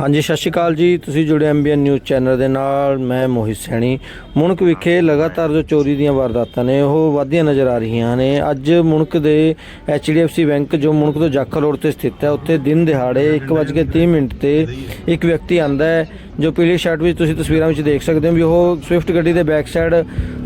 ਹਾਂਜੀ, ਸਤਿ ਸ਼੍ਰੀ ਅਕਾਲ ਜੀ। ਤੁਸੀਂ ਜੁੜੇ ਐਮਬੀਐਨ ਨਿਊਜ਼ ਚੈਨਲ ਦੇ ਨਾਲ। ਮੈਂ ਮੋਹਿਤ ਸੈਣੀ। ਮੁਣਕ ਵਿਖੇ ਲਗਾਤਾਰ ਜੋ ਚੋਰੀ ਦੀਆਂ ਵਾਰਦਾਤਾਂ ਨੇ, ਉਹ ਵਧਦੀਆਂ ਨਜ਼ਰ ਆ ਰਹੀਆਂ ਨੇ। ਅੱਜ ਮੁਣਕ ਦੇ HDFC ਬੈਂਕ, ਜੋ ਮੁਣਕ ਤੋਂ ਜਾਖਲ ਰੋਡ ਤੇ ਸਥਿਤ ਹੈ, ਉੱਥੇ ਦਿਨ ਦਿਹਾੜੇ 1:30 ਮਿੰਟ ਤੇ ਇੱਕ ਵਿਅਕਤੀ ਆਂਦਾ ਹੈ, ਜੋ ਪੀਲੀ ਸ਼ਰਟ ਵਿੱਚ ਤੁਸੀਂ ਤਸਵੀਰਾਂ ਵਿੱਚ ਦੇਖ ਸਕਦੇ ਹੋ ਵੀ ਉਹ ਸਵਿਫਟ ਗੱਡੀ ਦੇ ਬੈਕ ਸਾਈਡ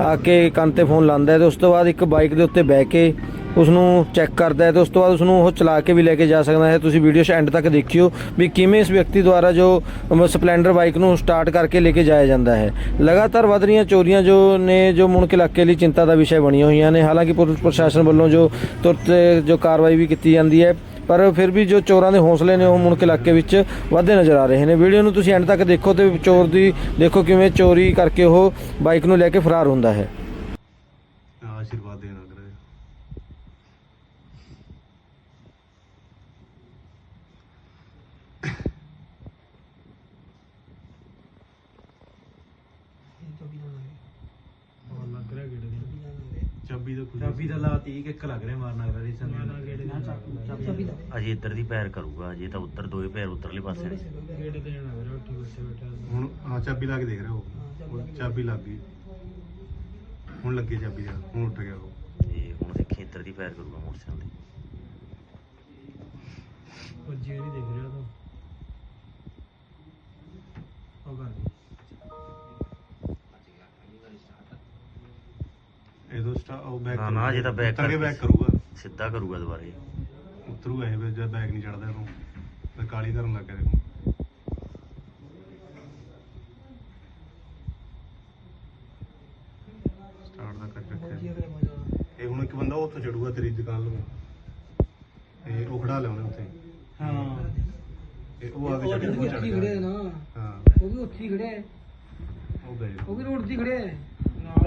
ਆ ਕੇ ਕੰਨ ਤੇ ਫੋਨ ਲਾਉਂਦਾ ਹੈ ਤੇ ਉਸ ਤੋਂ ਬਾਅਦ ਇੱਕ ਬਾਈਕ ਦੇ ਉੱਤੇ ਬਹਿ ਕੇ ਉਸ ਨੂੰ ਚੈੱਕ ਕਰਦਾ ਹੈ ਤੇ ਉਸ ਤੋਂ ਬਾਅਦ ਉਸ ਨੂੰ ਉਹ ਚਲਾ ਕੇ ਵੀ ਲੈ ਕੇ ਜਾ ਸਕਦਾ ਹੈ। ਤੁਸੀਂ ਵੀਡੀਓ 'ਚ ਐਂਡ ਤੱਕ ਦੇਖਿਓ ਵੀ ਕਿਵੇਂ ਇਸ ਵਿਅਕਤੀ ਦੁਆਰਾ ਜੋ ਸਪਲੈਂਡਰ ਬਾਈਕ ਨੂੰ ਸਟਾਰਟ ਕਰਕੇ ਲੈ ਕੇ ਜਾਇਆ ਜਾਂਦਾ ਹੈ। ਲਗਾਤਾਰ ਵਧ ਰਹੀਆਂ ਚੋਰੀਆਂ ਜੋ ਨੇ, ਜੋ ਮੁਣਕ ਇਲਾਕੇ ਲਈ ਚਿੰਤਾ ਦਾ ਵਿਸ਼ਾ ਬਣੀਆਂ ਹੋਈਆਂ ਨੇ। ਹਾਲਾਂਕਿ ਪੁਲਿਸ ਪ੍ਰਸ਼ਾਸਨ ਵੱਲੋਂ ਜੋ ਤੁਰਤ, ਜੋ ਕਾਰਵਾਈ ਵੀ ਕੀਤੀ ਜਾਂਦੀ ਹੈ, ਪਰ ਫਿਰ ਵੀ ਜੋ ਚੋਰਾਂ ਦੇ ਹੌਸਲੇ ਨੇ ਉਹ ਮੁਣਕ ਇਲਾਕੇ ਵਿੱਚ ਵਧਦੇ ਨਜ਼ਰ ਆ ਰਹੇ ਨੇ। ਵੀਡੀਓ ਨੂੰ ਤੁਸੀਂ ਐਂਡ ਤੱਕ ਦੇਖੋ ਤੇ ਚੋਰ ਦੀ ਦੇਖੋ ਕਿਵੇਂ ਚੋਰੀ ਕਰਕੇ ਉਹ ਬਾਈਕ ਨੂੰ ਲੈ ਕੇ ਫਰਾਰ ਹੁੰਦਾ ਹੈ। ਲੱਗ ਰਿਹਾ ਗੇੜੇ ਦੀ ਚਾਬੀ ਦਾ ਕੁਝ ਚਾਬੀ ਦਾ ਲਾ 30 ਇੱਕ ਲੱਗ ਰਿਹਾ ਮਾਰਨ ਰਿਹਾ ਰੀਸਨ ਮਾਰਨਾ ਗੇੜੇ ਦੀ ਚਾਬੀ। ਦਾ। ਅਜੇ ਇੱਧਰ ਦੀ ਪੈਰ ਕਰੂਗਾ ਅਜੇ ਤਾਂ ਉੱਧਰ ਦੋਏ ਪੈਰ ਉੱਧਰਲੇ ਪਾਸੇ ਨੇ। ਗੇੜੇ ਤੇ ਜਾਣਾ ਵੀਰੇ ਉੱਠੀ ਬੈਠੇ ਬੈਠੇ। ਹੁਣ ਹਾਂ ਚਾਬੀ ਲਾ ਕੇ ਦੇਖ ਰਿਹਾ ਉਹ। ਉਹ ਚਾਬੀ ਲੱਗ ਗਈ। ਹੁਣ ਲੱਗੀ ਚਾਬੀ ਦਾ ਹੁਣ ਉੱਠ ਗਿਆ ਉਹ। ਤੇ ਹੁਣ ਦੇਖੀ ਇੱਧਰ ਦੀ ਪੈਰ ਕਰੂਗਾ ਮੋਟਰਸਾਈਕਲ ਦੀ ਉਹ ਜੇ ਨਹੀਂ ਦੇਖ ਇਹਦੋਂ ਸਟਾ ਉਹ ਬੈਕ ਨਾ, ਨਾ, ਅਜੇ ਤਾਂ back ਕਰਕੇ ਬੈਕ ਕਰੂਗਾ। ਸਿੱਧਾ ਕਰੂਗਾ ਦੁਬਾਰੇ। ਉਤਰੂਗਾ ਇਹ ਫਿਰ ਜਦ ਬੈਕ ਨਹੀਂ ਚੜਦਾ ਇਹਨੂੰ ਫਿਰ ਕਾਲੀ ਕਰਨ ਲੱਗ ਗਿਆ ਦੇਖੋ। ਸਟਾਰਟ ਦਾ ਕਰ ਰੱਖਿਆ। ਇਹ ਹੁਣ ਇੱਕ ਬੰਦਾ ਉੱਥੋਂ ਚੜੂਗਾ ਤੇਰੀ ਦੁਕਾਨ ਲੋ ਇਹ ਉਹ ਖੜਾ ਲਿਆਉਂਦੇ ਉੱਥੇ। ਹਾਂ। ਇਹ ਉਹ ਆ ਕੇ ਉਹ ਵੀ ਚੜ ਉੱਥੇ ਹੀ ਖੜਿਆ ਨਾ। ਹਾਂ। ਉਹ ਵੀ ਉੱਥੇ ਹੀ ਖੜਿਆ ਹੈ। ਉਹ ਗਏ। ਉਹ ਵੀ ਰੋਡ ਤੇ ਹੀ ਖੜਿਆ ਹੈ।